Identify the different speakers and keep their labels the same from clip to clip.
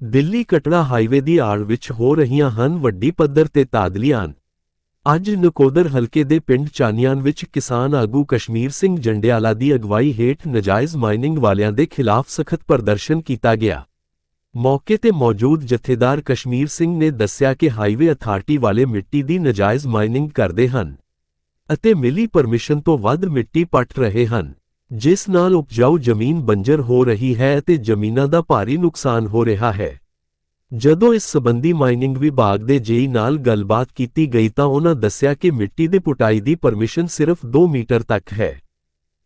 Speaker 1: Delhi Katra highway ਦੀ ਆੜ ਵਿੱਚ ਹੋ ਰਹੀਆਂ ਹਨ ਵੱਡੀ ਪੱਧਰ ਤੇ ਤਾਦਲੀਆਂ। ਅੱਜ ਨਕੋਦਰ ਹਲਕੇ ਦੇ ਪਿੰਡ ਚਾਨੀਆਨ ਵਿੱਚ ਕਿਸਾਨ ਆਗੂ ਕਸ਼ਮੀਰ ਸਿੰਘ ਜੰਡਿਆਲਾ ਦੀ ਅਗਵਾਈ ਹੇਠ ਨਜਾਇਜ਼ ਮਾਈਨਿੰਗ ਵਾਲਿਆਂ ਦੇ ਖਿਲਾਫ ਸਖਤ ਪ੍ਰਦਰਸ਼ਨ ਕੀਤਾ ਗਿਆ। ਮੌਕੇ ਤੇ ਮੌਜੂਦ ਜਥੇਦਾਰ ਕਸ਼ਮੀਰ ਸਿੰਘ ਨੇ ਦੱਸਿਆ ਕਿ ਹਾਈਵੇ ਅਥਾਰਟੀ ਵਾਲੇ ਮਿੱਟੀ ਦੀ ਨਜਾਇਜ਼ ਮਾਈਨਿੰਗ ਕਰਦੇ ਹਨ ਅਤੇ ਮਿਲੀ ਪਰਮਿਸ਼ਨ ਤੋਂ ਵੱਧ ਮਿੱਟੀ ਪੱਟ ਰਹੇ ਹਨ। ਜਿਸ ਨਾਲ ਉਪਜਾਊ ਜ਼ਮੀਨ ਬੰਜਰ ਹੋ ਰਹੀ ਹੈ ਅਤੇ ਜ਼ਮੀਨਾਂ ਦਾ ਭਾਰੀ ਨੁਕਸਾਨ ਹੋ ਰਿਹਾ ਹੈ। ਜਦੋਂ ਇਸ ਸਬੰਧੀ ਮਾਈਨਿੰਗ ਵਿਭਾਗ ਦੇ ਜੇਈ ਨਾਲ ਗੱਲਬਾਤ ਕੀਤੀ ਗਈ ਤਾਂ ਉਹਨਾਂ ਦੱਸਿਆ ਕਿ ਮਿੱਟੀ ਦੇ ਪੁਟਾਈ ਦੀ ਪਰਮਿਸ਼ਨ ਸਿਰਫ 2 ਮੀਟਰ ਤੱਕ ਹੈ।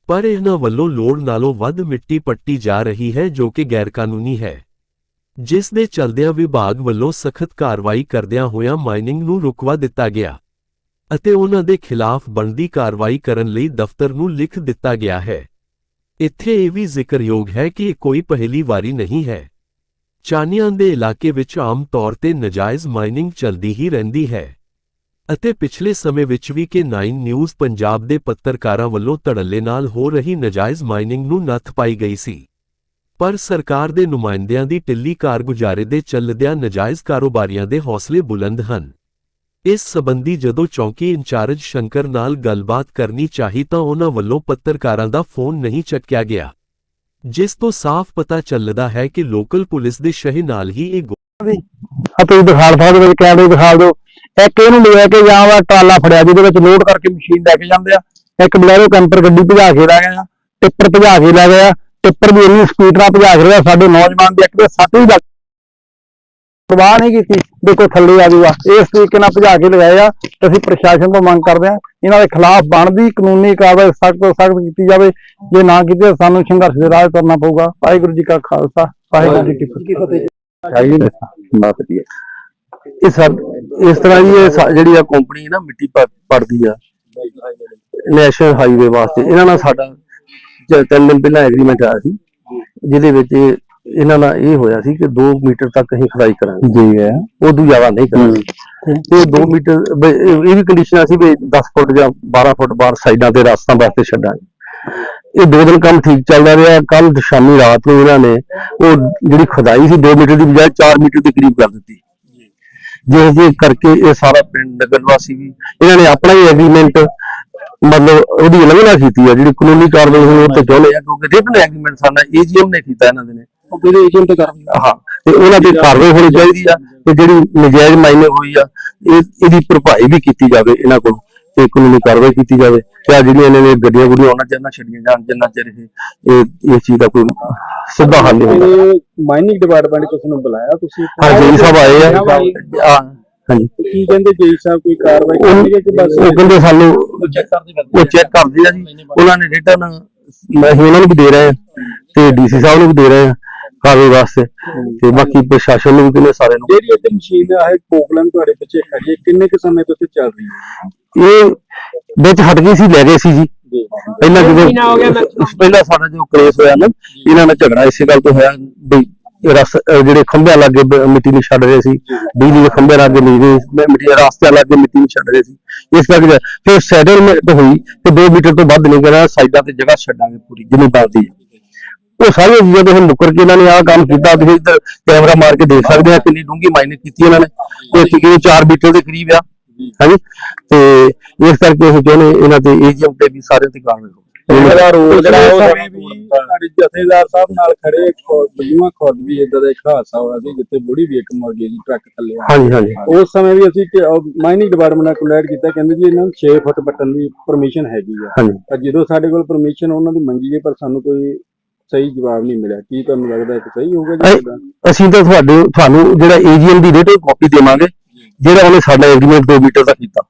Speaker 1: ਪਰ ਇਹਨਾਂ ਵੱਲੋਂ ਲੋੜ ਨਾਲੋਂ ਵੱਧ ਮਿੱਟੀ ਪੱਟੀ ਜਾ ਰਹੀ ਹੈ ਜੋ ਕਿ ਗੈਰਕਾਨੂੰਨੀ ਹੈ। ਜਿਸ ਦੇ ਚਲਦਿਆਂ ਵਿਭਾਗ ਵੱਲੋਂ ਸਖਤ ਕਾਰਵਾਈ ਕਰਦਿਆਂ ਹੋਇਆਂ ਮਾਈਨਿੰਗ ਨੂੰ ਰੁਕਵਾ ਦਿੱਤਾ ਗਿਆ ਅਤੇ ਉਹਨਾਂ ਦੇ ਖਿਲਾਫ ਬਣਦੀ ਕਾਰਵਾਈ ਕਰਨ ਲਈ ਦਫ਼ਤਰ ਨੂੰ ਲਿਖ ਦਿੱਤਾ ਗਿਆ ਹੈ। ਇੱਥੇ ਇਹ ਵੀ ਜ਼ਿਕਰਯੋਗ ਹੈ ਕਿ ਇਹ ਕੋਈ ਪਹਿਲੀ ਵਾਰੀ ਨਹੀਂ ਹੈ। ਚਾਨੀਆਂ ਦੇ ਇਲਾਕੇ ਵਿੱਚ ਆਮ ਤੌਰ ਤੇ ਨਜਾਇਜ਼ ਮਾਈਨਿੰਗ ਚੱਲਦੀ ਹੀ ਰਹਿੰਦੀ ਹੈ। ਅਤੇ ਪਿਛਲੇ ਸਮੇਂ ਵਿੱਚ ਵੀ ਕਿ 9 ਨਿਊਜ਼ ਪੰਜਾਬ ਦੇ ਪੱਤਰਕਾਰਾਂ ਵੱਲੋਂ ਧੜੱਲੇ ਨਾਲ ਹੋ ਰਹੀ ਨਜਾਇਜ਼ ਮਾਈਨਿੰਗ ਨੂੰ ਨੱਥ ਪਾਈ ਗਈ ਸੀ। ਪਰ ਸਰਕਾਰ ਦੇ ਨੁਮਾਇੰਦਿਆਂ ਦੀ ਢਿੱਲੀ ਕਾਰਗੁਜ਼ਾਰੀ ਦੇ ਚੱਲਦਿਆਂ ਨਜਾਇਜ਼ ਕਾਰੋਬਾਰੀਆਂ ਦੇ ਹੌਸਲੇ ਬੁਲੰਦ ਹਨ। ਇਸ ਸਬੰਧੀ ਜਦੋਂ ਚੌਂਕੀ ਇੰਚਾਰਜ ਸ਼ੰਕਰ ਨਾਲ ਗੱਲਬਾਤ ਕਰਨੀ ਚਾਹੀ ਤਾਂ ਉਹਨਾਂ ਵੱਲੋਂ ਪੱਤਰਕਾਰਾਂ ਦਾ ਫੋਨ ਨਹੀਂ ਚੱਕਿਆ ਗਿਆ। ਜਿਸ ਤੋਂ ਸਾਫ਼ ਪਤਾ ਚੱਲਦਾ ਹੈ ਕਿ ਲੋਕਲ ਪੁਲਿਸ ਦੇ ਸ਼ਹਿ ਨਾਲ ਹੀ ਇਹ
Speaker 2: ਆ ਤੁਸੀਂ ਦਿਖਾ ਸਕਦੇ ਵਿੱਚ ਕੈਮਰੇ ਦਿਖਾ ਦਿਓ। ਇੱਕ ਇਹਨੂੰ ਲੈ ਕੇ ਜਾਂ ਵਾ ਟਰਾਲਾ ਫੜਿਆ ਜਿਹਦੇ ਵਿੱਚ ਲੋਡ ਕਰਕੇ ਮਸ਼ੀਨ ਲੈ ਕੇ ਜਾਂਦੇ ਆ। ਇੱਕ ਬਲੈਰੋ ਕੈਂਪਰ ਗੱਡੀ ਭਜਾ ਕੇ ਲੈ ਗਿਆ ਟਿੱਪਰ ਭਜਾ ਕੇ ਲੈ ਗਿਆ ਟਿੱਪਰ ਵੀ ਇੰਨੀ ਸਪੀਡ ਨਾਲ ਭਜਾ ਕੇ ਲਿਆ ਸਾਡੇ ਨੌਜਵਾਨ ਦੀ ਇੱਕ ਦੇ ਸੱਟ ਵੀ ਲੱਗ ਪ੍ਰਵਾਹ ਨਹੀਂ ਕੀਤੀ ਦੇਖੋ ਥੱਲੇ ਆ ਜੂਗਾ ਇਸ ਤਰੀਕੇ ਨਾਲ ਭਜਾ ਕੇ ਲਗਾਏ ਆ ਤੇ ਅਸੀਂ ਪ੍ਰਸ਼ਾਸਨ ਤੋਂ ਮੰਗ ਕਰਦੇ ਆ ਇਹਨਾਂ ਦੇ ਖਿਲਾਫ ਬਣਦੀ ਕਾਨੂੰਨੀ ਕਾਰਵਾਈ ਸਖਤ ਤੋਂ ਸਖਤ ਕੀਤੀ ਜਾਵੇ। ਜੇ ਨਾ ਕੀਤੀ ਤਾਂ ਸਾਨੂੰ ਸੰਘਰਸ਼ ਦੇ ਰਾਹ ਤੁਰਨਾ ਪਊਗਾ। ਵਾਹਿਗੁਰੂ ਜੀ ਕਾ ਖਾਲਸਾ ਵਾਹਿਗੁਰੂ ਜੀ ਕੀ ਫਤਿਹ।
Speaker 3: ਇਹ ਸਰ ਇਸ ਤਰ੍ਹਾਂ ਜੀ ਇਹ ਸਾ- ਜਿਹੜੀ ਆ ਕੰਪਨੀ ਨਾ ਮਿੱਟੀ ਪੜਦੀ ਆ। ਨੈਸ਼ਨਲ ਹਾਈਵੇ ਵਾਸਤੇ। ਇਹਨਾਂ ਨਾਲ ਸਾਡਾ ਜ- ਤਿੰਨ ਦਿਨ ਪਹਿਲਾਂ ਐਗਰੀਮੈਂਟ ਆਇਆ ਸੀ। ਜਿਹਦੇ ਵਿੱਚ ਇਹ- ਇਹਨਾਂ ਨਾਲ ਇਹ ਹੋਇਆ ਸੀ ਕਿ 2 ਮੀਟਰ ਤੱਕ ਅਸੀਂ ਖੁਦਾਈ ਕਰਾਂਗੇ।
Speaker 2: ਜੀ ਹੈ।
Speaker 3: ਉਦੋਂ ਜ਼ਿਆਦਾ ਨਹੀਂ ਕਰਾਂਗੇ। ਤੇ 2 ਮੀਟਰ ਇਹ ਵੀ ਕੰਡੀਸ਼ਨ ਸੀ ਵੀ 10 ਫੁੱਟ ਜਾਂ 12 ਫੁੱਟ ਬਾਹਰ ਸਾਈਡਾਂ ਤੇ ਰਸਤਾਂ ਵਾਸਤੇ ਛੱਡਾਂਗੇ। ਇਹ ਦੋ ਦਿਨ ਕੰਮ ਠੀਕ ਚੱਲਦਾ ਰਿਹਾ। ਕੱਲ ਸ਼ਾਮੀ ਰਾਤ ਨੂੰ ਇਹਨਾਂ ਨੇ ਉਹ ਜਿਹੜੀ ਖੁਦਾਈ ਸੀ 2 ਮੀਟਰ ਦੀ ਬਜਾਏ 4 ਮੀਟਰ ਦੇ ਕਰੀਬ ਕਰ ਦਿੱਤੀ। ਜਿਸ ਦੇ ਕਰਕੇ ਇਹ ਸਾਰਾ ਪਿੰਡ ਨਗਰ ਵਾਸੀ ਵੀ ਇਹਨਾਂ ਨੇ ਆਪਣਾ ਹੀ ਐਗਰੀਮੈਂਟ ਮਤਲਬ ਉਹਦੀ ਉਲੰਘਣਾ ਕੀਤੀ ਹੈ ਜਿਹੜੀ ਕਾਨੂੰਨੀ ਕਾਰਵਾਈ ਹੋਈ ਉਹ ਤੇ ਚਾਹੁੰਦੇ ਆ ਕਿਉਂਕਿ ਰਿਟਨ ਐਗਰੀਮੈਂਟ ਸਾਡਾ ਏਜੀਐਮ ਨੇ ਕੀਤਾ ਇਹਨਾਂ ਦੇ ਨੇ।
Speaker 2: ਉਹ ਕਿਹਦੇ ਏਜੰਟ ਤੇ ਕਰਦੀ
Speaker 3: ਹਾਂ ਤੇ ਉਹਨਾਂ ਤੇ ਕਾਰਵਾਈ ਹੋਣੀ ਚਾਹੀਦੀ ਆ ਤੇ ਜਿਹੜੀ ਨਜਾਇਜ਼ ਮਾਈਨਿੰਗ ਹੋਈ ਆ ਇਹ ਇਹਦੀ ਭਰਪਾਈ ਵੀ ਕੀਤੀ ਜਾਵੇ ਇਹਨਾਂ ਕੋਲ ਤੇ ਕਾਨੂੰਨੀ ਕਾਰਵਾਈ ਕੀਤੀ ਜਾਵੇ। ਤੇ ਆ ਜਿਹੜੀਆਂ ਇਹਨਾਂ ਨੇ ਗੱਡੀਆਂ ਗੁੱਡੀਆਂ ਉਹਨਾਂ ਨਾ ਛੱਡੀਆਂ ਜਾਣ ਜਿੰਨਾ ਚਿਰ ਇਹ ਇਹ ਇਸ ਚੀਜ਼ ਦਾ ਕੋਈ ਸਿੱਧਾ ਹੱਲ ਨਹੀਂ ਹੁੰਦਾ
Speaker 2: ਮਾਈਨਿੰਗ ਡਿਪਾਰਟਮੈਂਟ ਤੋਂ ਤੁਹਾਨੂੰ ਬੁਲਾਇਆ ਤੁਸੀਂ?
Speaker 3: ਹਾਂ ਜੀ ਸਾਹਿਬ ਆਏ ਆ। ਆ, ਹਾਂਜੀ।
Speaker 2: ਕੀ ਕਹਿੰਦੇ ਜੀ ਸਾਹਿਬ ਕੋਈ ਕਾਰਵਾਈ ਕਰਨਗੇ ਕਿ ਬਸ?
Speaker 3: ਉਹ ਕਹਿੰਦੇ ਸਾਨੂੰ
Speaker 2: ਚੈੱਕ ਕਰਦੇ
Speaker 3: ਉਹ ਚੈੱਕ ਕਰਦੇ ਆ ਜੀ। ਉਹਨਾਂ ਨੇ ਰਿਟਰਨ ਅਸੀਂ ਉਹਨਾਂ ਨੂੰ ਵੀ ਦੇ ਰਹੇ ਆ ਤੇ ਡੀਸੀ ਸਾਹਿਬ ਨੂੰ ਵੀ ਦੇ ਰਹੇ ਆ। ਕਾਰਵਾਈ ਵਾਸਤੇ। ਤੇ ਬਾਕੀ ਪ੍ਰਸ਼ਾਸਨ ਨੂੰ ਵੀ ਕਹਿੰਦੇ ਸਾਰੇ ਨੂੰ
Speaker 2: ਜਿਹੜੀ ਇੱਥੇ ਮਸ਼ੀਨ ਹੈ ਪੋਕਲਨ ਤੁਹਾਡੇ ਪਿੱਛੇ ਖੜੀ ਹੈ। ਕਿੰਨੇ ਕੁ ਸਮੇਂ ਤੋਂ ਇੱਥੇ ਚੱਲ ਰਹੀ ਹੈ?
Speaker 3: ਇਹ ਵਿੱਚ ਹਟ ਗਈ ਸੀ ਲੈ ਗਏ ਸੀ ਜੀ। ਪਹਿਲਾਂ ਜਦੋਂ ਪਹਿਲਾਂ ਸਾਡਾ ਜੋ ਕੇਸ ਹੋਇਆ ਨਾ ਇਹਨਾਂ ਨਾਲ ਝਗੜਾ ਇਸੇ ਗੱਲ ਤੋਂ ਹੋਇਆ ਵੀ ਇਹ ਰਸ ਜਿਹੜੇ ਖੰਭਿਆਂ ਲੱਗੇ ਮਿੱਟੀ ਨੂੰ ਛੱਡ ਰਹੇ ਸੀ ਬਿਜਲੀ ਦੇ ਖੰਭੇ ਲੱਗੇ ਨਹੀਂ ਰਹੇ ਮ- ਮਿੱਟੀ ਦੇ ਰਾਸਤਿਆਂ ਲੱਗੇ ਮਿੱਟੀ ਨੂੰ ਛੱਡ ਰਹੇ ਸੀ। ਇਸ ਕਰਕੇ ਫਿਰ ਸੈਟਲਮੈਂਟ ਹੋਈ ਤੇ 2 ਮੀਟਰ ਤੋਂ ਵੱਧ ਨਹੀਂ ਕਰਾਂ ਸਾਈਡਾਂ ਤੇ ਜਗ੍ਹਾ ਛੱਡਾਂਗੇ ਪੂਰੀ ਜਿੰਨੀ ਬਣਦੀ ਹੈ। ਉਹ ਸਾਰੀਆਂ ਚੀਜ਼ਾਂ ਤੋਂ ਹੁਣ ਮੁੱਕਰ ਕੇ ਇਹਨਾਂ ਨੇ ਆਹ ਕੰਮ ਕੀਤਾ ਤੁਸੀਂ ਇੱਧਰ ਕੈਮਰਾ ਮਾਰ ਕੇ ਦੇਖ ਸਕਦੇ ਆ ਕਿੰਨੀ ਡੂੰਗੀ ਮਾਈਨਿੰਗ ਕੀਤੀ ਇਹਨਾਂ ਨੇ। ਇਹ ਤਕਰੀਬਨ 4 ਮੀਟਰ ਦੇ ਕਰੀਬ ਆ ਹਾਂਜੀ? ਤੇ ਇਸ ਕਰਕੇ ਅਸੀਂ ਚਾਹੁੰਦੇ ਇਹਨਾਂ ਤੇ ਏਜੀਐਮ ਤੇ ਵੀ ਸਾਰਿਆਂ ਤੇ ਕਾਰਵਾਈ ਹੋਵੇ
Speaker 2: ਇਹਦਾ ਰੋਲ ਜਿਹੜਾ ਉਹ ਸਮੇਂ ਵੀ ਸਾਡੇ ਜਥੇਦਾਰ ਸਾਹਿਬ ਨਾਲ ਖੜੇ ਬਜੂਆ ਖੁਦ ਵੀ ਇਦਾਂ ਦਾ ਇੱਕ ਹਾਦਸਾ ਹੋਇਆ ਸੀ ਜਿੱਥੇ ਬੁੜੀ ਵੀ ਇੱਕ ਮਰ ਗਈ ਜੀ ਟਰੱਕ ਥੱਲੇ। ਆ
Speaker 3: ਹਾਂਜੀ ਹਾਂਜੀ।
Speaker 2: ਉਸ ਸਮੇਂ ਵੀ ਅਸੀਂ ਮਾਈਨਿੰਗ ਡਿਪਾਰਟਮੈਂਟ ਨਾਲ ਕੰਟੈਕਟ ਕੀਤਾ ਕਹਿੰਦੇ ਜੀ ਇਹਨਾਂ ਨੂੰ 6 ਫੁੱਟ ਪੱਟਣ ਦੀ ਪਰਮਿਸ਼ਨ ਹੈਗੀ ਆ। ਪਰ ਜਦੋਂ ਸਾਡੇ ਕੋਲ ਪਰਮਿਸ਼ਨ ਉਹਨਾਂ ਦੀ ਮੰਗੀ ਗਈ ਪਰ ਸਾਨੂੰ ਕੋਈ ਸਹੀ ਜਵਾਬ ਨਹੀਂ ਮਿਲਿਆ। ਕੀ ਤੁਹਾਨੂੰ ਲੱਗਦਾ ਕਿ ਸਹੀ ਹੋਊਗਾ ਜੀ ਤੁਹਾਡਾ?
Speaker 3: ਅਸੀਂ ਤਾਂ ਤੁਹਾਡੇ ਤੁਹਾਨੂੰ ਜਿਹੜਾ ਏਜੀਐਮ ਦੀ ਰਿਟਨ ਕਾਪੀ ਦੇਵਾਂਗੇ। ਜਿਹੜਾ ਉਹਨੇ ਸਾਡਾ ਐਗਰੀਮੈਂਟ 2 ਮੀਟਰ ਦਾ ਕੀਤਾ।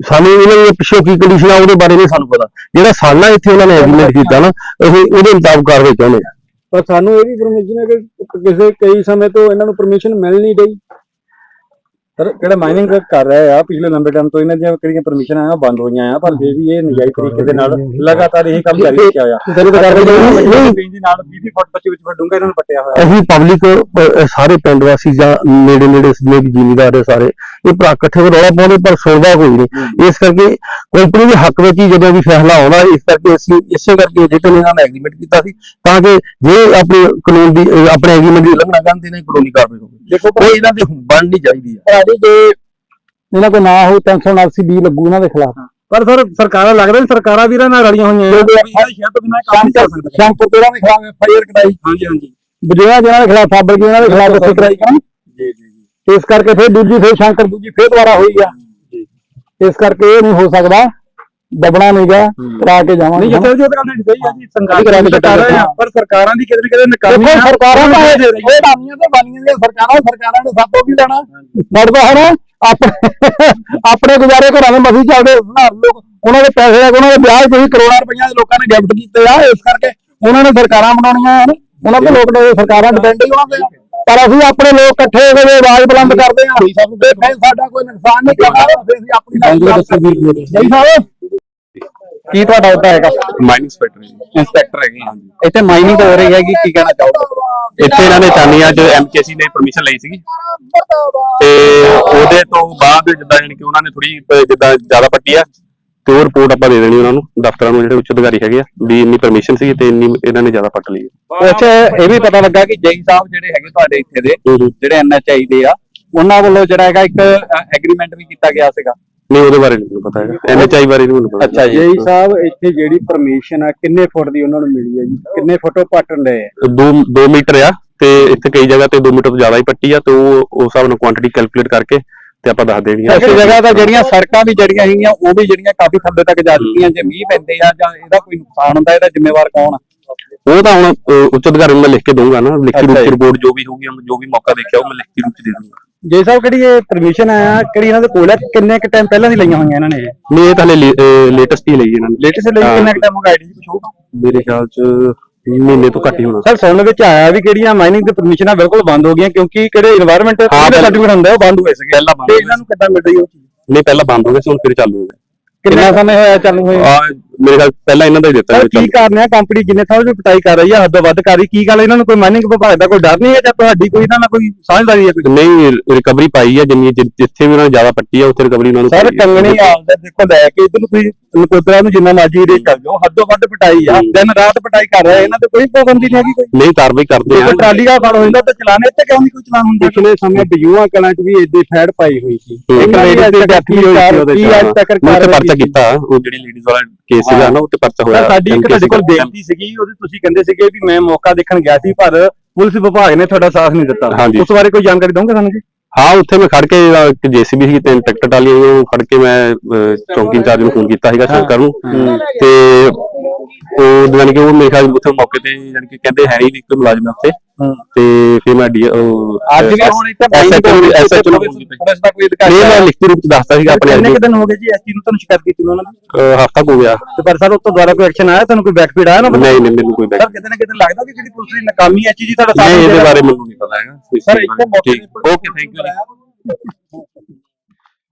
Speaker 3: ਸਾਨੂੰ ਇਹਨਾਂ ਦੇ ਪਿੱਛੋਂ ਕੀ ਕੰਡੀਸ਼ਨ ਆ ਉਹਦੇ ਬਾਰੇ ਨਹੀਂ ਸਾਨੂੰ ਪਤਾ। ਜਿਹੜਾ ਸਾਡਾ ਇੱਥੇ ਉਹਨਾਂ ਨੇ ਐਗਰੀਮੈਂਟ ਕੀਤਾ ਨਾ ਅਸੀਂ ਉਹਦੇ ਮੁਤਾਬਕ ਕਾਰਵਾਈ ਚਾਹੁੰਦੇ ਹਾਂ।
Speaker 2: ਪਰ ਸਾਨੂੰ ਇਹ ਵੀ ਪਰਮਿਸ਼ਨ ਹੈ ਕਿ ਕਿਸੇ ਕਈ ਸਮੇਂ ਤੋਂ ਇਹਨਾਂ ਨੂੰ ਪਰਮਿਸ਼ਨ ਮਿਲ ਨਹੀਂ ਰਹੀ। ਸਰ ਜਿਹੜਾ ਮਾਈਨਿੰਗ ਕਰ ਰਹੇ ਆ ਪਿਛਲੇ ਲੰਬੇ ਟਾਈਮ ਤੋਂ ਇਹਨਾਂ ਦੀਆਂ ਕਿਹੜੀਆਂ ਪਰਮਿਸ਼ਨ ਆ ਬੰਦ ਹੋਈਆਂ ਆ ਪਰ ਫਿਰ ਵੀ ਇਹ ਨਜਾਇਜ਼ ਤਰੀਕੇ ਦੇ ਨਾਲ ਲਗਾਤਾਰ ਇਹ ਕੰਮ ਜਾਰੀ ਰੱਖਿਆ ਹੋਇਆ।
Speaker 3: ਨਹੀਂ, ਨਹੀਂ।
Speaker 2: ਦੇ ਨਾਲ 20 ਫੁੱਟ 25 ਫੁੱਟ ਡੂੰਘਾ ਇਹਨਾਂ ਨੂੰ ਪੱਟਿਆ ਹੋਇਆ।
Speaker 3: ਅਸੀਂ ਪਬਲਿਕ ਸਾਰੇ ਪਿੰਡ ਵਾਸੀ ਜਾਂ ਨੇੜੇ ਨੇੜੇ ਜਿੰਨੇ ਵੀ ਜ਼ਿਮੀਦਾਰ ਸਾਰੇ
Speaker 4: ਇਹ ਭਰਾ ਇਕੱਠੇ ਹੋ ਕੇ ਰੌਲਾ ਪਾਉਂਦੇ ਪਰ ਸੁਣਦਾ ਕੋਈ ਨਹੀਂ। ਇਸ ਕਰਕੇ ਕੰਪਨੀ ਦੇ ਹੱਕ ਵਿੱਚ ਹੀ ਜਦੋਂ ਵੀ ਫੈਸਲਾ ਆਉਂਦਾ ਇਸ ਕਰਕੇ ਅਸੀਂ ਇਸੇ ਕਰਕੇ ਜਿੱਤੇ ਇਹਨਾਂ ਨੇ ਐਗਰੀਮੈਂਟ ਕੀਤਾ ਸੀ ਤਾਂ ਕਿ ਜੇ ਆਪਣੀ ਕਾਨੂੰਨ ਦੀ ਆਪਣੇ ਐਗਰੀਮੈਂਟ ਦੀ ਉਲੰਘਣਾ ਕਰਨ ਤੇ ਨਹੀਂ ਕਾਨੂੰਨੀ ਕਾਰਵਾਈ ਹੋਵੇ। ਦੇਖੋ ਕੋਈ ਇਹਨਾਂ ਦੀ ਬਣਨੀ ਚਾਹੀਦੀ ਹੈ।
Speaker 2: ਭਾਜੀ ਜੇ ਇਹਨਾਂ ਕੋਲ ਨਾ ਹੋ 379 ਬੀ ਲੱਗੂ ਇਹਨਾਂ ਦੇ ਖਿਲਾਫ।
Speaker 5: ਪਰ ਸਰ ਸਰਕਾਰਾਂ ਲੱਗਦਾ ਨਹੀਂ ਸਰਕਾਰਾਂ ਵੀਰਾਂ ਨਾਲ ਰਲੀਆਂ ਹੋਈਆਂ ਆ ਸ਼ਹਿਰ ਤੋਂ ਬਿਨਾਂ ਕੰਮ ਚੱਲ ਸਕਦਾ।
Speaker 2: ਸ਼ੰਕਰ ਤੇਰਾ ਦੇ ਖਿਲਾਫ ਐਫ ਆਈ ਆਰ ਕਰਾਈ।
Speaker 5: ਹਾਂਜੀ ਹਾਂਜੀ।
Speaker 2: ਬਜਿਆ ਜਿਹਨਾਂ ਦੇ ਖਿਲਾਫ ਫਾਬਰ ਉਹਨਾਂ ਦੇ ਖਿਲਾਫ ਉੱਥੇ ਕਰਾਈ
Speaker 5: ਜੀ ਜੀ।
Speaker 2: ਇਸ ਕਰਕੇ ਫਿਰ ਦੂਜੀ ਫਿਰ ਸ਼ੰਕਰ ਦੂਜੀ ਫਿਰ ਦੁਬਾਰਾ ਹੋਈ ਆ। ਇਸ ਕਰਕੇ ਇਹ ਨਹੀਂ ਹੋ ਸਕਦਾ। ਦਬਣਾ ਨਹੀਂਗਾ ਕਰਾ ਕੇ ਜਾਵਾਂਗੇ
Speaker 5: ਨਹੀਂ ਜਿੱਥੇ ਜੋ ਨਹੀਂ ਸਹੀ ਹੈ। ਜੀ
Speaker 2: ਕਰਾ ਕੇ
Speaker 5: ਸੰਘਰਸ਼ ਕਰ ਰਹੇ ਆ
Speaker 2: ਹਾਂ।
Speaker 5: ਪਰ ਸਰਕਾਰਾਂ ਦੀ ਕਿਤੇ ਕਿਤੇ ਨਕਾਮੀ
Speaker 2: ਦੇਖੋ
Speaker 5: ਆ।
Speaker 2: ਸਰਕਾਰਾਂ
Speaker 5: ਰਹੀਆਂ।
Speaker 2: ਇਹ ਬਾਨੀਆਂ ਤੇ ਬਾਨੀਆਂ ਦੀਆਂ ਸਰਕਾਰਾਂ ਸਰਕਾਰਾਂ ਨੇ ਸਾਤੋਂ ਕੀ ਲੈਣਾ ਲੜਦਾ ਹੈ ਨਾ ਆਪਣੇ ਆਪਣੇ ਗੁਜ਼ਾਰੇ ਘਰਾਂ ਦੇ ਮਸੀ ਚੱਲਦੇ ਲੋਕ ਉਹਨਾਂ ਦੇ ਪੈਸੇ ਆ ਉਹਨਾਂ ਦੇ ਵਿਆਜ ਤੁਸੀਂ ਕਰੋੜਾਂ ਰੁਪਈਆ ਦੇ ਲੋਕਾਂ ਨੇ ਗਿਫਟ ਕੀਤੇ ਆ ਇਸ ਕਰਕੇ ਉਹਨਾਂ ਨੇ ਸਰਕਾਰਾਂ ਬਣਾਉਣੀਆਂ ਹਨ। ਉਹਨਾਂ ਤੇ ਲੋਕ ਨੇ ਸਰਕਾਰਾਂ ਡਿਪੈਂਡ ਹੀ ਤੇ ਆ। ਪਰ ਅਸੀਂ ਆਪਣੇ ਲੋਕ ਇਕੱਠੇ ਹੋ ਕੇ ਆਵਾਜ਼ ਬੁਲੰਦ ਕਰਦੇ ਹਾਂ। ਤੇ ਫਿਰ ਸਾਡਾ ਕੋਈ ਨੁਕਸਾਨ ਨਹੀਂ ਕਰਦਾ ਫਿਰ ਅਸੀਂ ਆਪਣੀ ਗੱਲ ਜੈ ਸਾਹਿਬ। ਕੀ ਤੁਹਾਡਾ ਹੁੰਦਾ ਹੈਗਾ?
Speaker 4: ਮਾਈਨਿੰਗ ਇੰਸਪੈਕਟਰ
Speaker 2: ਇੰਸਪੈਕਟਰ ਹੈਗੇ। ਇੱਥੇ ਮਾਈਨਿੰਗ ਹੋ ਰਹੀ ਹੈਗੀ ਕੀ ਕਹਿਣਾ ਚਾਹੋਗੇ?
Speaker 4: ਇੱਥੇ ਇਹਨਾਂ ਨੇ ਚਾਨੀਆਂ ਚ ਐਮਕੇਸੀ ਨੇ ਪਰਮਿਸ਼ਨ ਲਈ ਸੀਗੀ। ਤੇ ਉਹਦੇ ਤੋਂ ਬਾਅਦ ਜਿੱਦਾਂ ਜਾਣੀ ਕਿ ਉਹਨਾਂ ਨੇ ਥੋੜੀ ਜਿੱਦਾਂ ਜ਼ਿਆਦਾ ਪੱਟੀ ਆ ਤੇ ਉਹ ਰਿਪੋਰਟ ਆਪਾਂ ਦੇ ਦੇਣੀ ਉਹਨਾਂ ਨੂੰ ਦਫ਼ਤਰਾਂ ਨੂੰ ਜਿਹੜੇ ਉੱਚ ਅਧਿਕਾਰੀ ਹੈਗੇ ਆ ਵੀ ਇੰਨੀ ਪਰਮਿਸ਼ਨ ਸੀ ਤੇ ਇੰਨੀ ਇਹਨਾਂ ਨੇ ਜ਼ਿਆਦਾ ਪੱਟ ਲਈ ਹੈ।
Speaker 2: ਅੱਛਾ ਇਹ ਵੀ ਪਤਾ ਲੱਗਾ ਕਿ ਜੈਈ ਸਾਹਿਬ ਜਿਹੜੇ ਹੈਗੇ ਤੁਹਾਡੇ ਇੱਥੇ ਦੇ ਜਿਹੜੇ ਐਨਐਚਆਈ ਦੇ ਆ ਉਹਨਾਂ ਵੱਲੋਂ ਜਿਹੜਾ ਹੈਗਾ ਇੱਕ ਐਗਰੀਮੈਂਟ ਵੀ ਕੀਤਾ ਗਿਆ ਸੀਗਾ।
Speaker 4: ਨਹੀਂ ਉਹਦੇ ਬਾਰੇ ਨਹੀਂ ਮੈਨੂੰ ਪਤਾ ਹੈਗਾ। ਐਨਐਚਆਈ ਬਾਰੇ ਨਹੀਂ ਮੈਨੂੰ ਪਤਾ
Speaker 2: ਅੱਛਾ ਜੀ।
Speaker 5: ਜੇਈ ਸਾਹਿਬ ਇੱਥੇ ਜਿਹੜੀ ਪਰਮਿਸ਼ਨ ਆ ਕਿੰਨੇ ਫੁੱਟ ਦੀ ਉਹਨਾਂ ਨੂੰ ਮਿਲੀ ਹੈ ਜੀ? ਕਿੰਨੇ ਫੁੱਟ ਉਹ ਪੱਟਣ ਦੇ ਆ?
Speaker 4: ਦੋ 2 ਮੀਟਰ ਆ ਤੇ ਇੱਥੇ ਕਈ ਜਗ੍ਹਾ ਤੇ 2 ਮੀਟਰ ਤੋਂ ਜ਼ਿਆਦਾ ਹੀ ਪੱਟੀ ਆ ਤੇ ਉਹ ਉਸ ਹਿਸਾਬ ਨਾਲ ਕੁਆਂਟੀਟੀ ਕੈਲਕੂਲੇਟ ਕਰਕੇ ਤੇ ਆਪਾਂ ਦੱਸ ਦੇਣੀ ਆ
Speaker 2: ਇਸ ਜਗ੍ਹਾ ਤਾਂ ਜਿਹੜੀਆਂ ਸੜਕਾਂ ਵੀ ਜਿਹੜੀਆਂ ਹੈਗੀਆਂ ਉਹ ਵੀ ਜਿਹੜੀਆਂ ਕਾਫੀ ਥੱਲੇ ਤੱਕ ਜਾ ਚੁੱਕੀਆਂ ਜੇ ਮੀਂਹ ਪੈਂਦੇ ਆ ਜਾਂ ਇਹਦਾ ਕੋਈ ਨੁਕਸਾਨ ਹੁੰਦਾ ਇਹਦਾ ਜ਼ਿੰਮੇਵਾਰ ਕੌਣ ਆ?
Speaker 4: ਉਹ ਤਾਂ ਹੁਣ ਉੱਚ ਅਧਿਕਾਰੀ ਨੂੰ ਮੈਂ ਲਿਖ ਕੇ ਦਊਂਗਾ ਨਾ ਲਿਖਤੀ ਰੂਪ। ਰਿਪੋਰਟ ਜੋ ਵੀ ਹੋਊਗੀ ਜੋ ਵੀ ਮੌਕਾ ਦੇਖਿਆ ਉਹ ਮੈਂ ਲਿਖਤੀ ਰੂਪ ਚ ਦੇ ਦੂੰਗਾ
Speaker 5: ਜੇ ਸਾਹਿਬ ਕਿਹੜੀ ਇਹ ਪਰਮਿਸ਼ਨ ਆ ਕਿਹੜੀ ਇਹਨਾਂ ਦੇ ਕੋਲ ਹੈ ਕਿੰਨੇ ਕ ਟਾਈਮ ਪਹਿਲਾਂ ਦੀ ਲਈਆਂ ਹੋਈਆਂ ਇਹਨਾਂ ਨੇ ਇਹ?
Speaker 4: ਨਹੀਂ ਇਹ ਤਾਂ ਲੇਟੈਸਟ ਹੀ ਲਈ ਇਹਨਾਂ ਨੇ।
Speaker 5: ਲੇਟੈਸਟ ਲਈ। ਕਿੰਨਾ ਕ ਟਾਈਮ ਹੋ ਗਿਆ ਆਈਡੀ ਕੁਝ ਹੋਊਗਾ
Speaker 4: ਮੇਰੇ ਖਿਆਲ ਚ ਮਹੀਨੇ ਤੋਂ ਘੱਟ ਹੀ ਹੋਣਾ।
Speaker 5: ਸਰ ਸੁਣਨ ਵਿੱਚ ਆਇਆ ਵੀ ਕਿਹੜੀਆਂ ਮਾਈਨਿੰਗ ਦੀ ਪਰਮਿਸ਼ਨਾਂ ਬਿਲਕੁਲ ਬੰਦ ਹੋ ਗਈਆਂ ਕਿਉਂਕਿ ਕਿਹੜੇ এনवायरमेंट
Speaker 4: ਦਾ
Speaker 5: ਸਰਟੀਫਿਕੇਟ ਹੁੰਦਾ ਉਹ ਬੰਦ ਹੋਏ ਸੀਗੇ।
Speaker 4: ਪਹਿਲਾਂ ਬੰਦ
Speaker 5: ਇਹਨਾਂ ਨੂੰ ਕਿੱਦਾਂ ਮਿਲ ਰਹੀ ਉਹ
Speaker 4: ਪਹਿਲਾਂ ਬੰਦ ਹੋ ਗਏ ਸੀ ਹੁਣ ਫਿਰ ਚਾਲੂ ਹੋ ਗਏ।
Speaker 5: ਕਿੰਨਾ ਸਮਾਂ ਹੋਇਆ ਚਾਲੂ ਹੋਏ
Speaker 4: ਮੇਰੇ ਖਿਆਲ ਪਹਿਲਾਂ ਇਹਨਾਂ ਦਾ ਹੀ ਦਿੱਤਾ
Speaker 5: ਸਰ ਕੀ। ਕਾਰਨ ਹੈ? ਕੰਪਨੀ ਜਿੰਨੇ ਸਾਲ ਵੀ ਪਟਾਈ ਕਰ ਰਹੀ ਹੈ ਹੱਦੋਂ ਵੱਧ ਕਰ ਰਹੀ ਕੀ ਗੱਲ ਇਹਨਾਂ ਨੂੰ ਕੋਈ ਮਾਈਨਿੰਗ ਵਿਭਾਗ ਦਾ ਕੋਈ ਡਰ ਨਹੀਂ ਹੈ ਜਾਂ ਤੁਹਾਡੀ ਕੋਈ ਇਹਨਾਂ ਨਾਲ ਕੋਈ ਸਾਂਝਦਾਰੀ ਹੈ ਕੋਈ?
Speaker 4: ਨਹੀਂ ਰਿਕਵਰੀ ਪਾਈ ਆ ਜਿੰਨੀ ਜਿ- ਜਿੱਥੇ ਵੀ ਉਹਨਾਂ ਨੇ ਜ਼ਿਆਦਾ ਪੱਟੀ ਆ ਉੱਥੇ ਰਿਕਵਰੀ ਉਹਨਾਂ ਨੂੰ
Speaker 5: ਸਰ
Speaker 4: ਪਾਈ।
Speaker 5: ਕੰਗਣੀ ਦਾ ਦੇਖੋ ਲੈ ਕੇ ਇਧਰ ਨੂੰ ਤੁਸੀਂ ਨਕੋਦਰਾ ਨੂੰ ਜਿੰਨਾ ਮਰਜ਼ੀ ਰੇ ਚੱਲ ਜਾਓ ਹੱਦੋਂ ਵੱਧ ਪਟਾਈ ਆ।
Speaker 4: ਹੂੰ।
Speaker 5: ਦਿਨ ਰਾਤ ਪਟਾਈ ਕਰ ਰਹੇ ਆ, ਇਹਨਾਂ ਤੇ ਕੋਈ ਪਾਬੰਦੀ ਨਹੀਂ ਹੈਗੀ ਕੋਈ।
Speaker 4: ਨਹੀਂ ਕਾਰਵਾਈ ਕਰਦੇ ਆ
Speaker 5: ਜੇ ਟਰਾਲੀ ਦਾ ਫੜ ਹੋ ਜਾਂਦਾ ਤਾਂ ਚਲਾਣੇ ਇੱਥੇ ਕਿਉਂ ਨਹੀਂ ਕੋਈ ਚਲਾਨ ਹੁੰਦਾ? ਪਿਛਲੇ ਸਮੇਂ ਬਿਜੂਆਂ ਕਲਾਂ 'ਚ ਵੀ ਏਦੇ ਫੈੜ ਪਾਈ ਹੋਈ ਸੀ।
Speaker 4: ਹੂੰ।
Speaker 5: ਇੱਕ ਲੇਡੀ ਦੀ ਡੈਥ ਵੀ ਹੋਈ ਸੀ ਉਹਦੇ
Speaker 4: ਕੀ
Speaker 5: ਅੱਜ ਤੱਕ
Speaker 4: ਮੈਂ ਉੱਥੇ ਪਰਚਾ ਕੀਤਾ ਉਹ ਜਿਹੜੀ ਲੇਡੀਜ਼ ਵਾਲਾ ਕੇਸ ਸੀਗਾ ਨਾ ਉੱਤੇ ਪਰਚਾ ਹੋਇਆ
Speaker 5: ਸਾਡੀ ਇੱਕ ਤੁਹਾਡੇ ਕੋਲ ਬੇਨਤੀ ਸੀਗੀ ਉਹਦੇ ਤੁਸੀਂ ਕਹਿੰਦੇ ਸੀਗੇ ਵੀ ਮੈਂ ਮੌਕਾ ਦੇਖਣ ਗਿਆ ਸੀ ਪਰ ਪੁਲਿਸ ਵਿਭਾਗ ਨੇ ਤੁਹਾਡਾ ਸਾਥ ਨਹੀਂ ਦਿੱਤਾ। ਉਸ ਬਾਰੇ ਕੋਈ ਜਾਣਕਾਰੀ ਦੋਗੇ ਸਾਨੂੰ ਜੀ?
Speaker 4: ਹਾਂ ਉੱਥੇ ਮੈਂ ਖੜ ਕੇ ਇੱਕ ਜੀਸੀਬੀ ਸੀ ਤਿੰਨ ਟਰੈਕਟਰ ਟਾਲੀਆਂ ਸੀ, ਉਹ ਖੜ ਕੇ ਮੈਂ ਚੌਂਕੀ ਇੰਚਾਰਜ ਨੂੰ ਫੋਨ ਕੀਤਾ ਸੀਗਾ ਸ਼ੰਕਰ ਨੂੰ। ਤੇ ਉਹ ਜਾਨੀ ਕਿ ਉਹ ਮੇਰੇ ਖਿਆਲ ਉੱਥੇ ਮੌਕੇ ਤੇ ਜਾਨੀ ਕਿ ਕਹਿੰਦੇ ਹੈ ਹੀ ਨਹੀਂ ਕੋਈ ਮੁਲਾਜ਼ਮ ਉੱਥੇ। ਤੇ ਫਿਰ ਮੈਂ ਡੀ
Speaker 5: ਅੱਜ ਵੀ ਹੁਣ ਇੱਥੇ
Speaker 4: ਐਸਐਚਓ ਐਸਐਚਓ ਨੂੰ
Speaker 5: ਪੁਲਿਸ ਦਾ ਕੋਈ ਅਧਿਕਾਰੀ
Speaker 4: ਨਹੀਂ ਮੈਂ ਲਿਖਤੀ ਰੂਪ ਚ ਦੱਸਦਾ ਸੀਗਾ ਆਪਣੇ
Speaker 5: ਕਿੰਨੇ ਕੁ ਦਿਨ ਹੋ ਗਏ ਜੀ ਐਸਟੀ ਨੂੰ ਤੁਹਾਨੂੰ ਸ਼ਿਕਾਇਤ ਕੀਤੀ ਨੂੰ ਉਹਨਾਂ ਨੇ?
Speaker 4: ਹਫਤਾ ਹੋ ਗਿਆ।
Speaker 5: ਤੇ ਪਰ ਸਰ ਉਸ ਤੋਂ ਦੁਬਾਰਾ ਕੋਈ ਐਕਸ਼ਨ ਆਇਆ? ਤੁਹਾਨੂੰ ਕੋਈ ਬੈਕਫੀਡ ਆਇਆ ਨਾ
Speaker 4: ਨਹੀਂ ਨਹੀਂ ਮੈਨੂੰ ਕੋਈ ਬੈਕ
Speaker 5: ਸਰ ਕਿਤੇ ਨਾ ਕਿਤੇ ਲੱਗਦਾ ਕਿ ਜਿਹੜੀ ਪੁਲਿਸ ਦੀ ਨਾਕਾਮੀ ਹੈ ਚੀਜ਼ ਤੁਹਾਡਾ
Speaker 4: ਨਹੀਂ ਇਹਦੇ ਬਾਰੇ ਮੈਨੂੰ ਨਹੀਂ ਪਤਾ ਹੈਗਾ।
Speaker 5: ਸਰ ਇੱਥੇ ਮੌਕੇ
Speaker 4: ਠੀਕ। Okay thank you